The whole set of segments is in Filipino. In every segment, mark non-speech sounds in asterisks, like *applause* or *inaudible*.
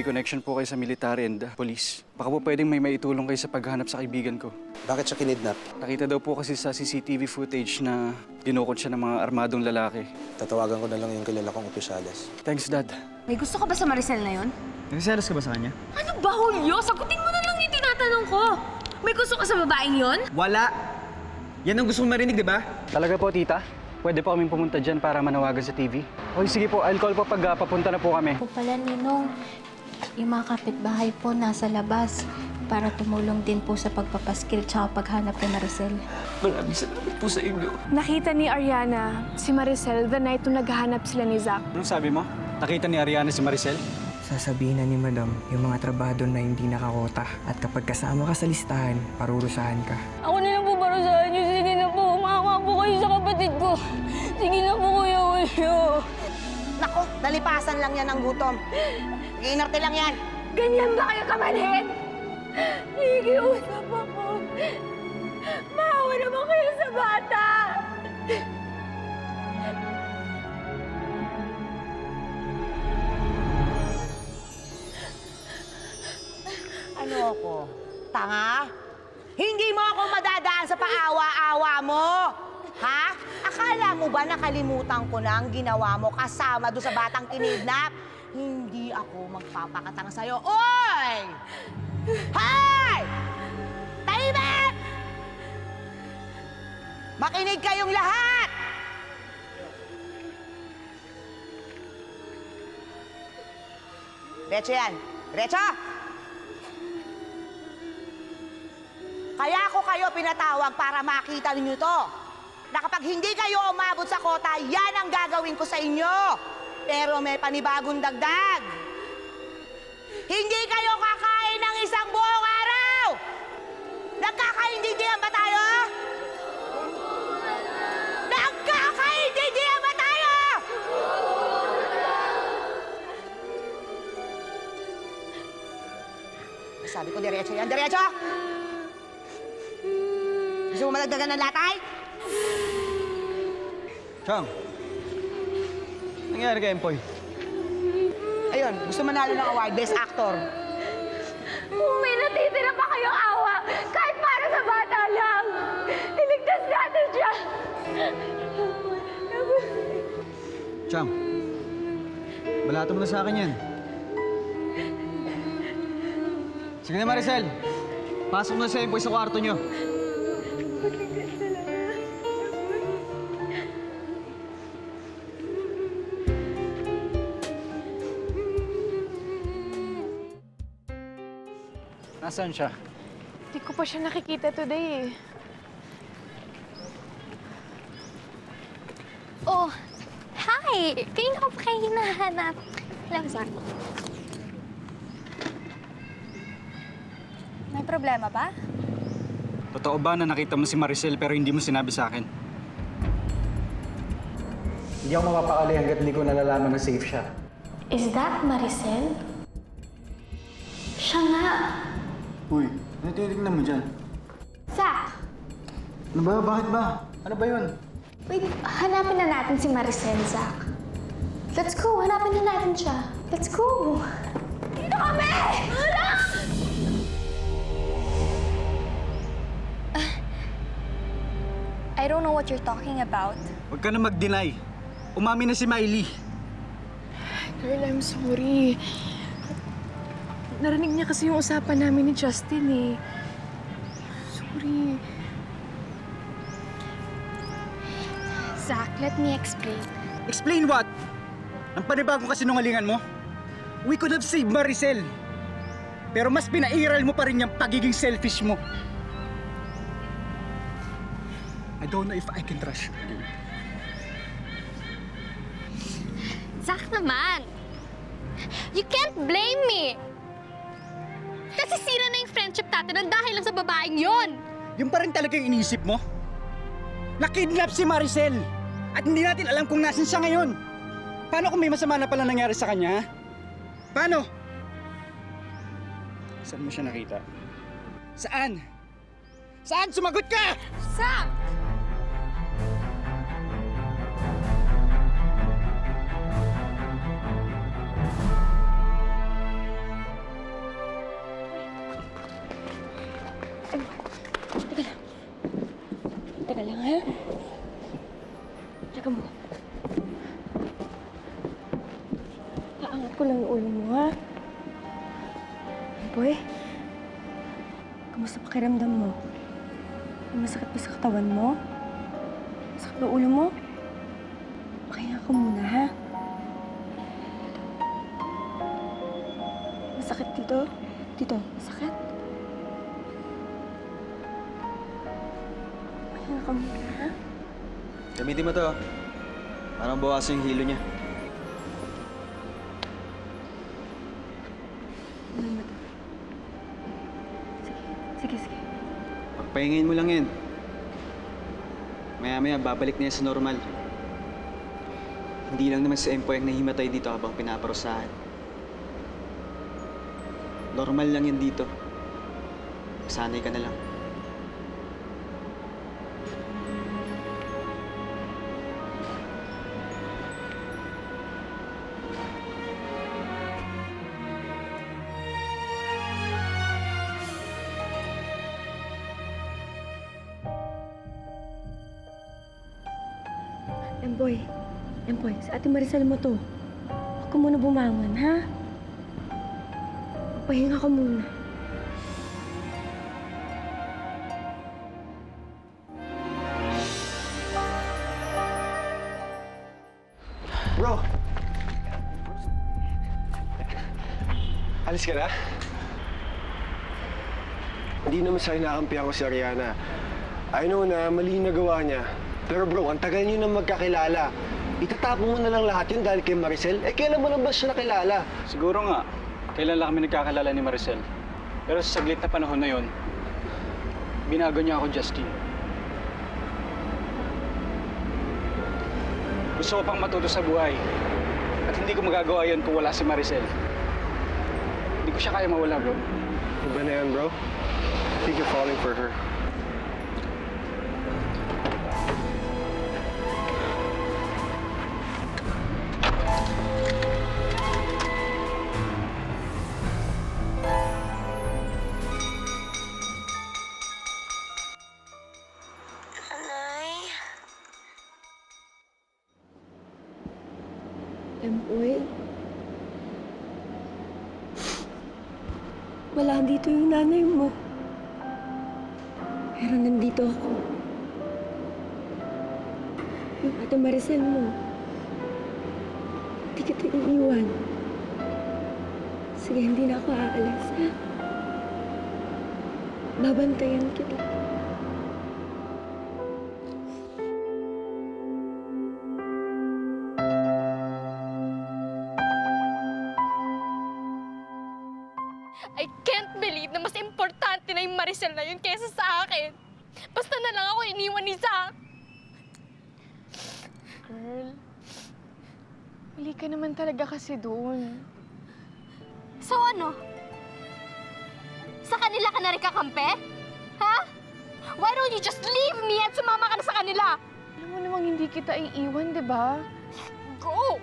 may connection po kayo sa military and uh, police. Baka po pwedeng may maitulong kayo sa paghanap sa kaibigan ko. Bakit siya kinidnap? Nakita daw po kasi sa CCTV footage na dinukot siya ng mga armadong lalaki. Tatawagan ko na lang yung kilala kong opisyales. Thanks, Dad. May gusto ka ba sa Maricel na yon? Nagsiselos ka ba sa kanya? Ano ba, Julio? Sagutin mo na lang yung tinatanong ko. May gusto ka sa babaeng yon? Wala! Yan ang gusto mong marinig, di ba? Talaga po, tita? Pwede po kaming pumunta dyan para manawagan sa TV? Okay, sige po. I'll call po pag uh, papunta na po kami. po pala, Ninong. Yung mga kapitbahay po nasa labas para tumulong din po sa pagpapaskil tsaka paghanap ni Maricel. Maraming salamat po sa inyo. Nakita ni Ariana si Maricel the night nung naghahanap sila ni Zach. Anong sabi mo? Nakita ni Ariana si Maricel? Sasabihin na ni Madam yung mga trabado na hindi nakakota at kapag kasama ka sa listahan, parurusahan ka. Ako na lang po para sa inyo. Sige na po. Umawa po kayo sa kapatid ko. Sige na po, Kuya Julio. Nako, nalipasan lang yan ng gutom. Nag-iinarte lang yan. Ganyan ba kayo kamanhin? Nakikiusap ako. Maawa naman kayo sa bata. Ano ako? Tanga? Hindi mo ako madadaan sa paawa-awa mo. Ha? Akala mo ba nakalimutan ko na ang ginawa mo kasama doon sa batang kinidnap? Hindi ako magpapakatanga sa'yo. Oy! Hay! Tahimik! Makinig kayong lahat! Diretso yan. Diretso! Kaya ako kayo pinatawag para makita ninyo to. Na kapag hindi kayo umabot sa kota, yan ang gagawin ko sa inyo. Pero may panibagong dagdag. Hindi kayo kakain ng isang buong araw! Nagkakaintindihan ba tayo? Nagkakaintindihan ba tayo? Sabi ko, diretso yan. Diretso! Gusto mo malagdagan ng latay? Chang! Nangyari kay Empoy? Ayun, gusto manalo ng award, Best Actor. Kung may natitira pa kayong awa, kahit para sa bata lang, iligtas natin siya. Chang, balato mo na sa akin yan. Sige na, Maricel. Pasok na sa Empoy sa kwarto nyo. Nasaan siya? Hindi ko pa siya nakikita today eh. Oh, hi! Kanina ko pa kayo hinahanap. Hello, Zach. May problema ba? Totoo ba na nakita mo si Maricel pero hindi mo sinabi sa akin? Hindi ako mapapakali hanggat hindi ko nalalaman na safe siya. Is that Maricel? Siya nga. Uy, ano tinitignan mo dyan? Zach, Ano ba? Bakit ba? Ano ba yun? wait, hanapin na natin si Maricel, Zach. Let's go, hanapin na natin siya. Let's go! Dito kami! I don't know what you're talking about. Huwag ka na mag-deny. Umami na si Miley. Girl, I'm sorry. Narinig niya kasi yung usapan namin ni Justin eh. Sorry. Zach, let me explain. Explain what? Ang panibagong kasinungalingan mo? We could have saved Maricel. Pero mas pinairal mo pa rin yung pagiging selfish mo. I don't know if I can trust you again. Zach naman! You can't blame me! Kasi sira na yung friendship natin ng dahil lang sa babaeng yon. Yung pa rin talaga yung iniisip mo? Nakidnap si Maricel! At hindi natin alam kung nasan siya ngayon. Paano kung may masama na pala nangyari sa kanya? Paano? Saan mo siya nakita? Saan? Saan? Sumagot ka! Zach! Masakit dito? Dito, masakit? Pakinga ka muna, ha? Gamitin mo to. Parang bawasan yung hilo niya. Ba to? Sige, sige, sige. Pagpahingin mo lang yan. Maya-maya, babalik na yan sa normal. Hindi lang naman si Empoy ang nahimatay dito habang pinaparusahan. Normal lang yan dito. Sanay ka na lang. Empoy, Empoy, sa ate Maricel mo to. Huwag ka muna bumangon, ha? Pahinga ka muna. Bro! Alis ka na? Hindi naman sa kinakampihan ko si Ariana. I know na mali yung nagawa niya. Pero bro, ang tagal niyo nang magkakilala. Itatapon mo na lang lahat yun dahil kay Maricel. Eh, kailan mo lang ba siya nakilala? Siguro nga, kailan lang kami nagkakilala ni Maricel. Pero sa saglit na panahon na yon, binago niya ako, Justin. Gusto ko pang matuto sa buhay. At hindi ko magagawa yon kung wala si Maricel. Hindi ko siya kaya mawala, bro. Iba na yan, bro. I think you're falling for her. Ate Maricel mo. Hindi kita iiwan. Sige, hindi na ako aalis, ha? Babantayan kita. I can't believe na mas importante na yung Maricel na yun kaysa sa akin. Basta na lang ako iniwan ni Zack. Girl, mali ka naman talaga kasi doon. So ano? Sa kanila ka na rin kakampi? Ha? Why don't you just leave me at sumama ka na sa kanila? Alam mo namang hindi kita iiwan, di ba? Go!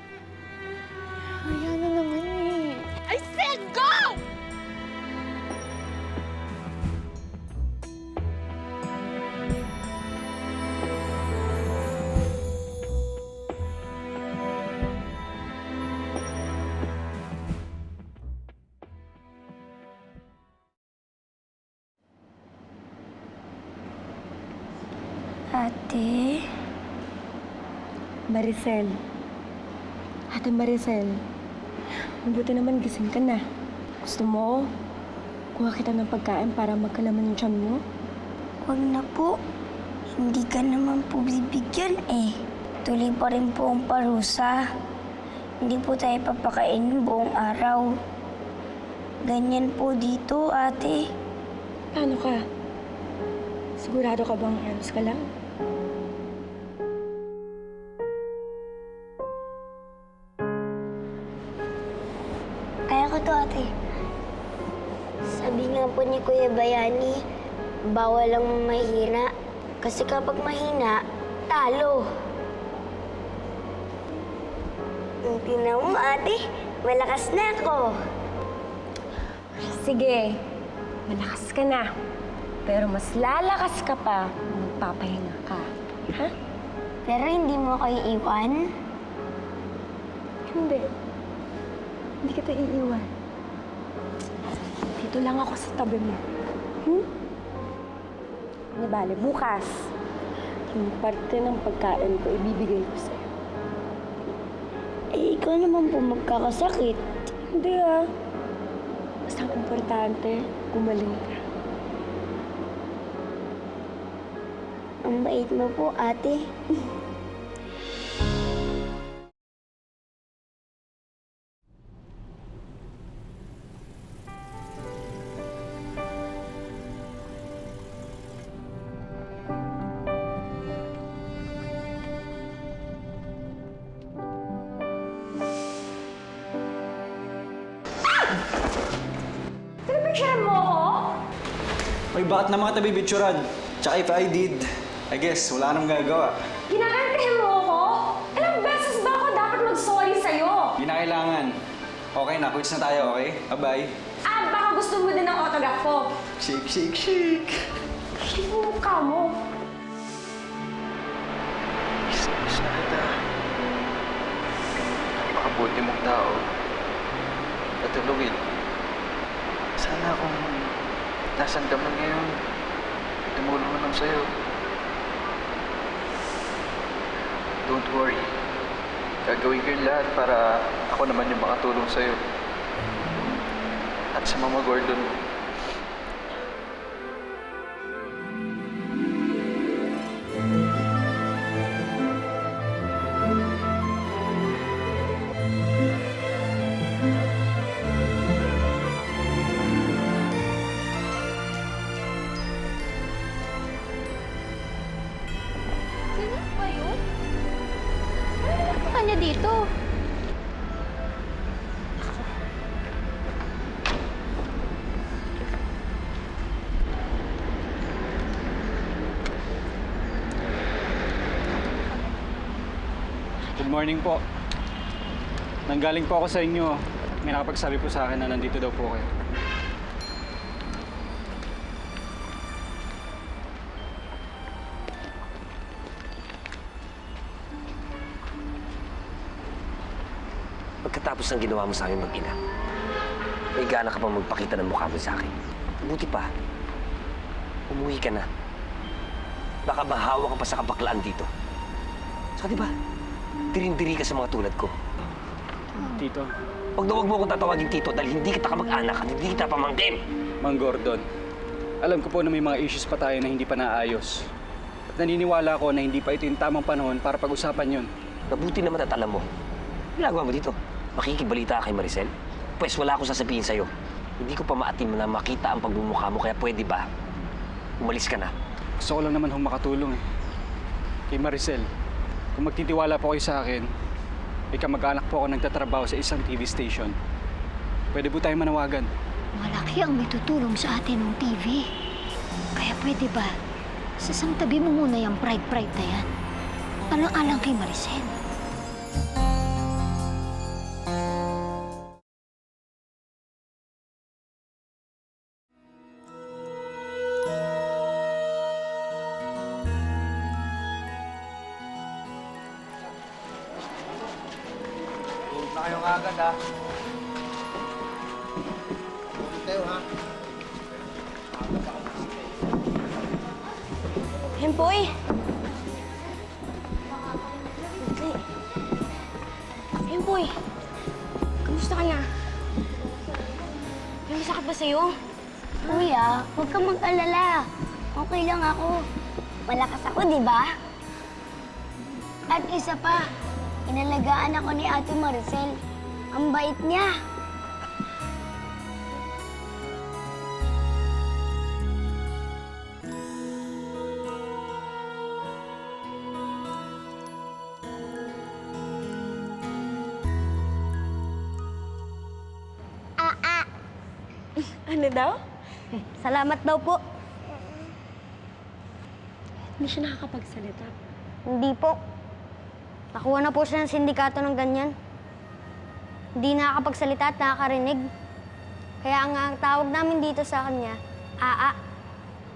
Maricel. Ate Maricel. Mabuti naman gising ka na. Gusto mo? Kuha kita ng pagkain para magkalaman yung tiyan mo? Huwag na po. Hindi ka naman po bibigyan eh. Tuloy pa rin po ang parusa. Hindi po tayo papakainin buong araw. Ganyan po dito, ate. Paano ka? Sigurado ka bang ayos ka lang? Kuya Bayani, bawal ang mahina. Kasi kapag mahina, talo. Tingnan mo, ate. Malakas na ako. Sige. Malakas ka na. Pero mas lalakas ka pa kung magpapahinga ka. Ha? Pero hindi mo ako iiwan. Hindi. Hindi kita iiwan. Dito lang ako sa tabi mo. Hmm? Di bale, bukas, yung parte ng pagkain ko, ibibigay ko sa'yo. Eh, ikaw naman po magkakasakit. Hindi ah. Basta ang importante, gumaling ka. Ang bait mo po, ate. *laughs* Ay, bakit naman kita bibitsuran? Tsaka if I did, I guess wala nang gagawa. Ginagantihan mo ako? Ilang beses ba ako dapat mag-sorry sa'yo? Hindi na kailangan. Okay na, quits na tayo, okay? Bye-bye. Ah, baka gusto mo din ng autograph ko. Shake, shake, shake. Shit mo mukha mo. Miss na kita. Napakabuti mong tao. Patulungin. Sana kung nasan ka man ngayon, tumulong na lang sa'yo. Don't worry. Gagawin ko yung lahat para ako naman yung makatulong sa'yo. At sa Mama Gordon, morning po. Nanggaling po ako sa inyo. May nakapagsabi po sa akin na nandito daw po kayo. Pagkatapos ng ginawa mo sa amin mag-ina, may gana ka pa magpakita ng mukha mo sa akin. Buti pa, umuwi ka na. Baka mahawa ka pa sa kabaklaan dito. Saka di ba, dirindiri ka sa mga tulad ko. Tito, Huwag na huwag mo akong tatawagin tito dahil hindi kita kamag-anak at hindi kita pamangkin. Mang Gordon. Alam ko po na may mga issues pa tayo na hindi pa naayos. At naniniwala ako na hindi pa ito yung tamang panahon para pag-usapan yun. Mabuti naman at alam mo. Ginagawa mo dito? Makikibalita ka kay Maricel? Pwes wala akong sasabihin sa'yo. Hindi ko pa maatim na makita ang pagbumukha mo kaya pwede ba? Umalis ka na. Gusto ko lang naman hong makatulong eh. Kay Maricel, kung magtitiwala po kayo sa akin, may kamag-anak po ako nagtatrabaho sa isang TV station. Pwede po tayo manawagan. Malaki ang may tutulong sa atin ng TV. Kaya pwede ba, sasamtabi mo muna yung pride-pride na yan. Alang-alang kay Maricel. Malakas ako, di ba? At isa pa, inalagaan ako ni Ate Maricel. Ang bait niya. *laughs* Ano daw? Salamat daw po. Hindi siya nakakapagsalita. Hindi po. Nakuha na po siya ng sindikato ng ganyan. Hindi nakakapagsalita at nakakarinig. Kaya nga ang tawag namin dito sa kanya, Aa.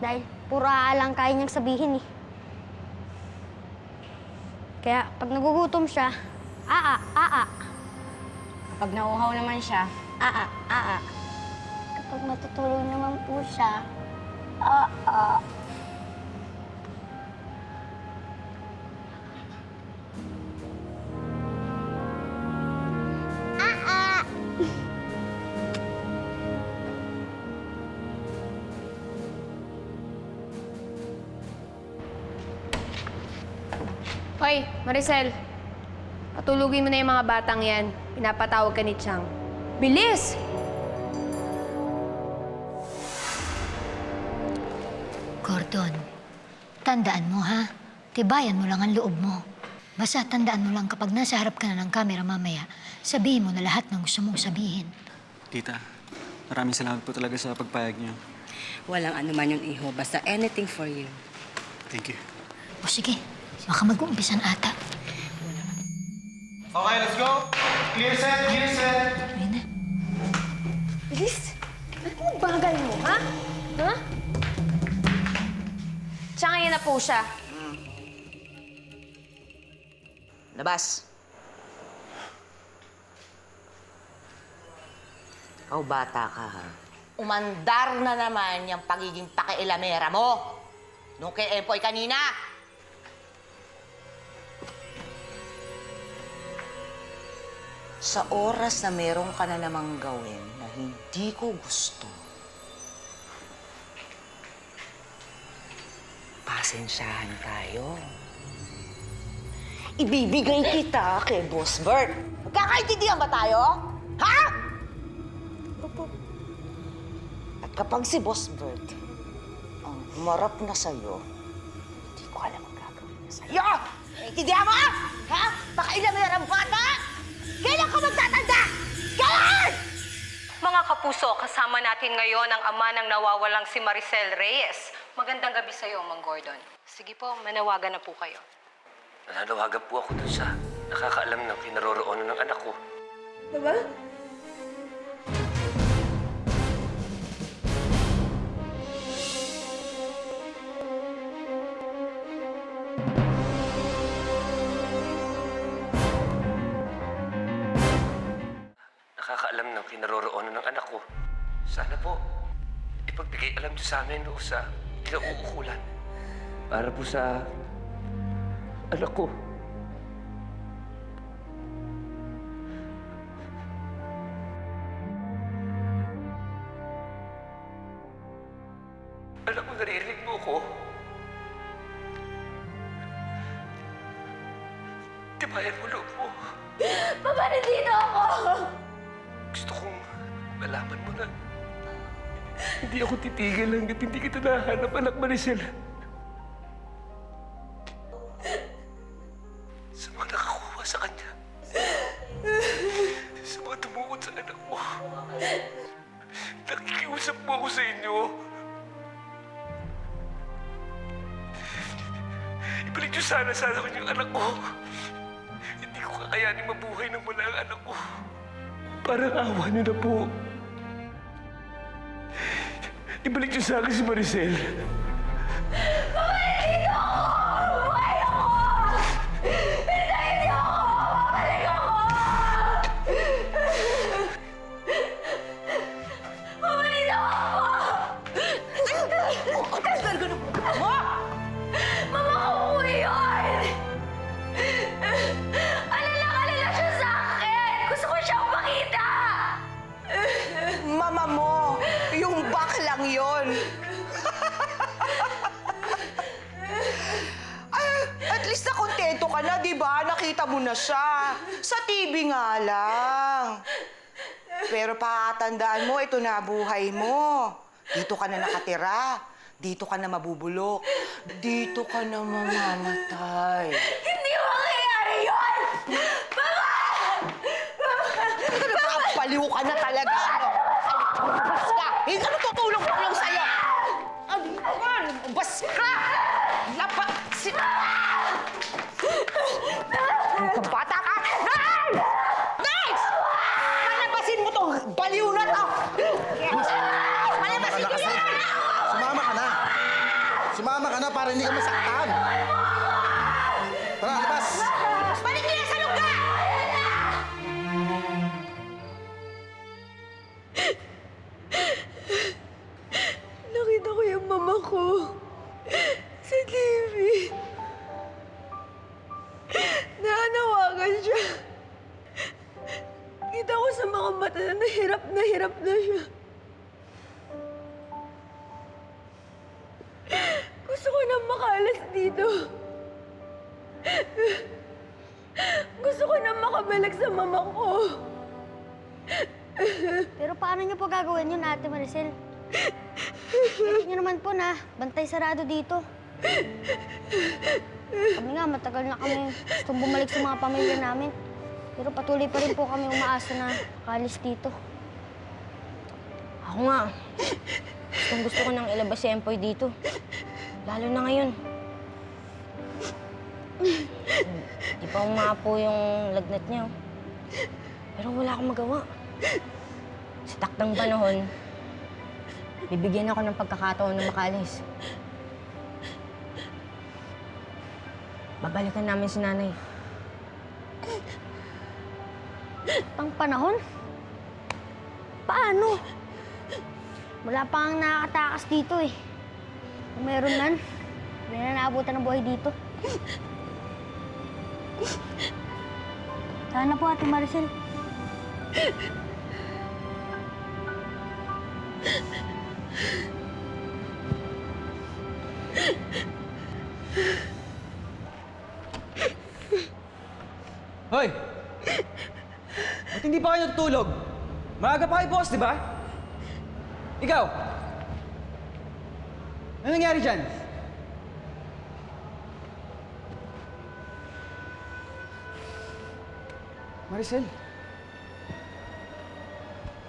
Dahil puro aa lang kaya niyang sabihin eh. Kaya pag nagugutom siya, aa, aa. Kapag nauhaw naman siya, aa, aa. Kapag matutulog naman po siya. Aa. Maricel. Patulugin mo na yung mga batang yan. Pinapatawag ka ni Chang. Bilis! Gordon, tandaan mo ha. Tibayan mo lang ang loob mo. Basta tandaan mo lang kapag nasa harap ka na ng camera mamaya, sabihin mo na lahat ng gusto mong sabihin. Tita, maraming salamat po talaga sa pagpayag niyo. Walang ano man yun, iho. Basta anything for you. Thank you. O sige, baka mag-uumpisan ata. Okay, let's go. Clear set, clear set. Ayun na. Bilis! Ano bagal mo, ha? Ha? Chang, ayan na po siya. Labas. Ikaw bata ka, ha? Umandar na naman yung pagiging pakialamera mo. Nung kay Empoy kanina. Sa oras na meron ka na namang gawin na hindi ko gusto, pasensyahan tayo. Ibibigay kita kay Boss Bert. Magkakaintindihan ba tayo? Ha? At kapag si Boss Bert ang humarap na sa'yo, hindi ko alam ang gagawin niya sa'yo. Naintindihan mo? Ha? Pakailan mo bata? Kailan ka magtatanda? Kailan? Mga kapuso, kasama natin ngayon ang ama ng nawawalang si Maricel Reyes. Magandang gabi sa iyo, Mang Gordon. Sige po, manawagan na po kayo. Nananawagan po ako dun sa nakakaalam ng kinaroroonan ng anak ko. Nakakaalam ng kinaroroonan ng anak ko. Sana po, ipagbigay alam niyo sa amin o sa kinauukulan. Para po sa anak ko. Maricel. Sa mga nakakuha sa kanya. Sa mga tumukod sa sa inyo. Ibalik niyo sa akin. Hindi ko kakayanin mabuhay ng wala ang anak ko. Parang awa niyo na po. Ibalik niyo sa akin si Maricel. Nakita mo na siya. Sa TV nga lang. Pero patandaan mo, ito na buhay mo. Dito ka na nakatira. Dito ka na mabubulok. Dito ka na mamamatay. Hindi mangyayari yun! Mama! Paliw ka na talaga. Ano? Ubas ka. Hindi ka tutulong ko lang sa'yo. Ano? Ubas ka. Baliw na to! Malabasin niyo yan! Sumama ka na! Sumama ka na para hindi ka masaktan! Tara, na hirap na siya. Gusto ko na makaalis dito. Gusto ko na makabalik sa mama ko. Pero paano niyo po gagawin yun, Ate Maricel? Kita niyo naman po na bantay sarado dito. Kami nga, matagal na kami gustong bumalik sa mga pamilya namin. Pero patuloy pa rin po kami umaasa na kalis dito. Ako nga, gustong gusto ko nang ilabas si Empoy dito. Lalo na ngayon. Di pa umapo yung lagnat niya. oh. Pero wala akong magawa. Sa takdang panahon, bibigyan ako ng pagkakataon na makalis. Babalikan namin si nanay. Pang panahon? Paano? Wala pa ang nakakatakas dito eh. Kung meron man, hindi na naabutan ng buhay dito. Sana po, Ate Maricel. Hoy! Ba't hindi pa kayo natutulog? Maaga pa kayo, boss, di ba? Ikaw! Ano nangyari dyan? Maricel?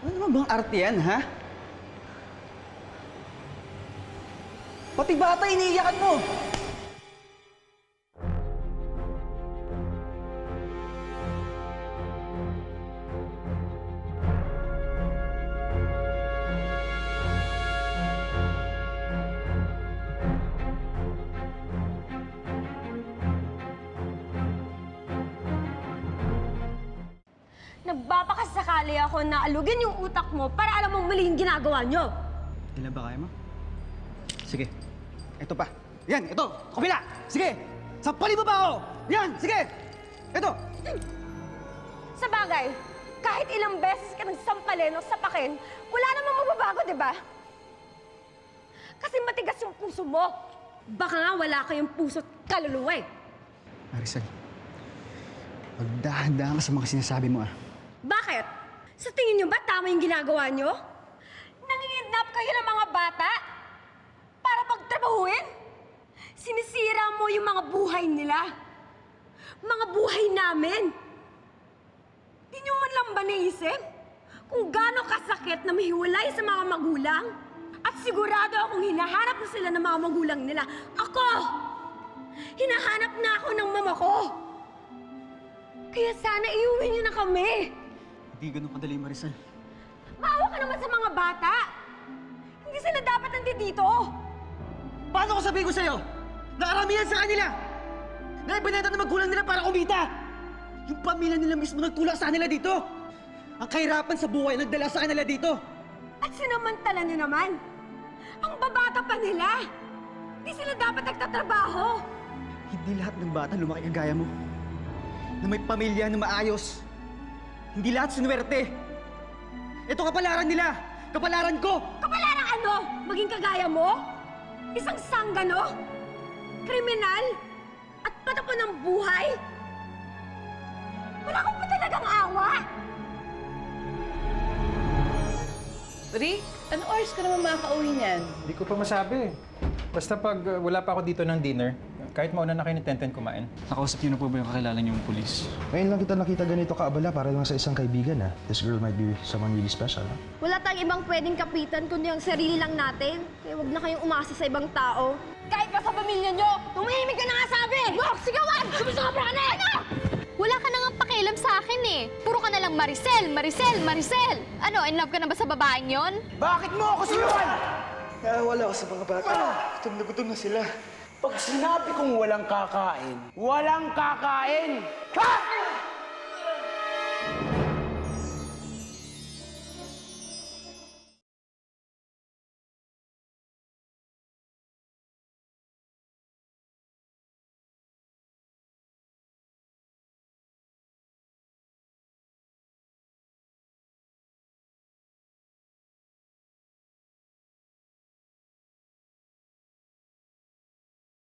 Ano naman bang arte yan, ha? Pati bata iniiyakan mo! Nagbabakasakali ako na alugin yung utak mo para alam mong mali yung ginagawa nyo. Ilan ba kaya mo? Sige. Ito pa. Yan, ito. Kabila. Sige. Sampalin mo pa ako. Yan, sige. Ito. Sa bagay, kahit ilang beses ka nagsampalin o sapakin, wala namang mababago, di ba? Kasi matigas yung puso mo. Baka nga wala kayong puso't kaluluwa eh. Maricel, magdahan-dahan ka sa mga sinasabi mo ah. Sa tingin nyo ba tama yung ginagawa nyo? Nangingidnap kayo ng mga bata? Para pagtrabahuin? Sinisira mo yung mga buhay nila. Mga buhay namin. Di nyo man lang ba naisip? Kung gaano kasakit na mahiwalay sa mga magulang? At sigurado akong hinahanap na sila ng mga magulang nila. Ako! Hinahanap na ako ng mama ko! Kaya sana iuwi niyo na kami! Hindi ganun kadali, Maricel. Maawa ka naman sa mga bata! Hindi sila dapat nandito! Paano ko sabihin ko sa'yo? Nakaramihan sa kanila! Na ibinenta ng magulang nila para kumita! Yung pamilya nila mismo nagtulak sa kanila dito! Ang kahirapan sa buhay nagdala sa kanila dito! At sinamantala niyo naman! Ang babata pa nila! Di sila dapat nagtatrabaho! Hindi lahat ng bata lumaki kagaya mo. Na may pamilya na maayos. Hindi lahat sinuwerte. Ito kapalaran nila! Kapalaran ko! Kapalarang ano? Maging kagaya mo? Isang sanggano? Kriminal? At patapon ng buhay? Wala kang pa talagang awa? Rick, ano oras ka naman makakauwi niyan? Hindi ko pa masabi. Basta pag uh, wala pa ako dito ng dinner, kahit mauna na kayo ni Tenten kumain. Nakausap niyo na po ba yung kakilala niyong pulis? Ngayon lang kita nakita ganito kaabala para lang sa isang kaibigan ha. This girl might be someone really special ha. Wala tayong ibang pwedeng kapitan kundi ang sarili lang natin. Kaya huwag na kayong umasa sa ibang tao. Kahit pa sa pamilya nyo, tumahimik ka na nga sabi! Wag! Sigawan! Sumusobra ka na! Ano? Wala ka na nga pakialam sa akin eh. Puro ka na lang Maricel, Maricel, Maricel. Ano, in love ka na ba sa babaeng yon? Bakit mo ako sinuwan? Nawala ako sa mga bata. Gutom na gutom na sila. Pag sinabi kong walang kakain, walang kakain! Ha?